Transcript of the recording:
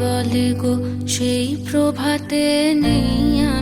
বলে গো সেই প্রভাতে নেই আমি।